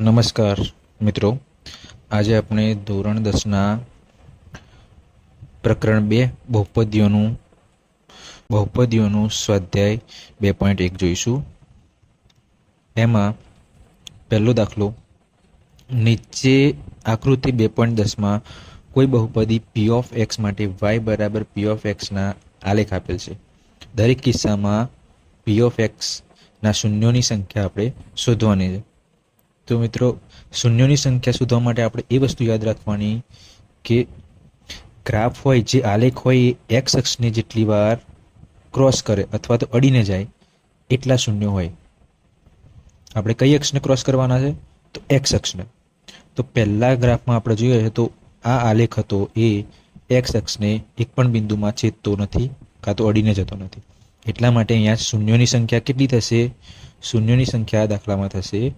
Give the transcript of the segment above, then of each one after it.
નમસ્કાર, મિત્રો. આજે આપણે ધોરણ દસના પ્રકરણ બે, બહુપદીઓનું બહુપદીઓનું સ્વાધ્યાય બે પોઈન્ટ એક જોઈશું. એમાં પહેલો દાખલો, નીચે આકૃતિ બે પોઈન્ટ દસમાં કોઈ બહુપદી પી ઓફ એક્સ માટે વાય બરાબર પી ઓફ એક્સના આલેખ આપેલ છે. દરેક કિસ્સામાં પી ઓફ એક્સના શૂન્યોની સંખ્યા આપણે શોધવાની છે. તો મિત્રો, શૂન્યોની સંખ્યા શોધવા માટે આપણે એ વસ્તુ યાદ રાખવાની કે ગ્રાફ હોય, જે આલેખ હોય, એ એક્સ અક્ષને જેટલી વાર ક્રોસ કરે અથવા તો અડીને જાય, એટલા શૂન્યો હોય. આપણે કઈ અક્ષને ક્રોસ કરવાના છે? તો એક્સ અક્ષને. તો પહેલા ગ્રાફમાં આપણે જોઈએ તો આ આલેખ હતો, એ એક્સ અક્ષને એક પણ બિંદુમાં છેદતો નથી, કાં તો અડીને જતો નથી. એટલા માટે અહીંયા શૂન્યોની સંખ્યા કેટલી થશે? શૂન્યોની સંખ્યા દાખલામાં થશે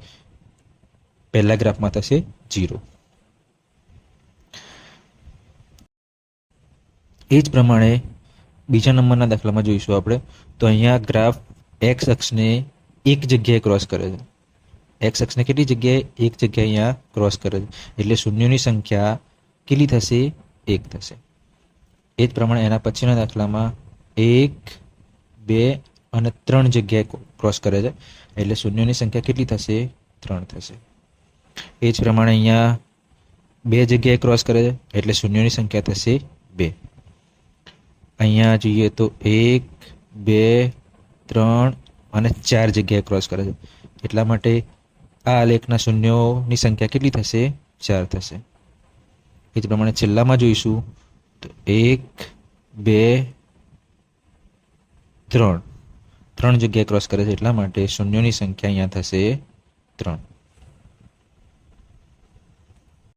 પહેલા ગ્રાફમાં થશે જીરો એ જ પ્રમાણે બીજા નંબરના દાખલામાં જોઈશું આપણે. તો અહીંયા ગ્રાફ એક્સ અક્ષને એક જગ્યાએ ક્રોસ કરે છે. એક્સ અક્ષને કેટલી જગ્યાએ? એક જગ્યાએ અહીંયા ક્રોસ કરે છે. એટલે શૂન્યોની સંખ્યા કેટલી થશે? એક થશે. એ જ પ્રમાણે એના પછીના દાખલામાં એક, બે અને ત્રણ જગ્યાએ ક્રોસ કરે છે. એટલે શૂન્યોની સંખ્યા કેટલી થશે? ત્રણ થશે. એ જ પ્રમાણે અહીંયા બે જગ્યાએ ક્રોસ કરે છે. એટલે શૂન્યોની સંખ્યા થશે બે. અહીંયા જોઈએ તો એક, બે, ત્રણ અને ચાર જગ્યાએ ક્રોસ કરે છે. એટલા માટે આ આલેખના શૂન્યોની સંખ્યા કેટલી થશે? ચાર થશે. એ જ પ્રમાણે છેલ્લામાં જોઈશું તો એક, બે, ત્રણ. ત્રણ જગ્યાએ ક્રોસ કરે છે. એટલા માટે શૂન્યોની સંખ્યા અહીંયા થશે ત્રણ.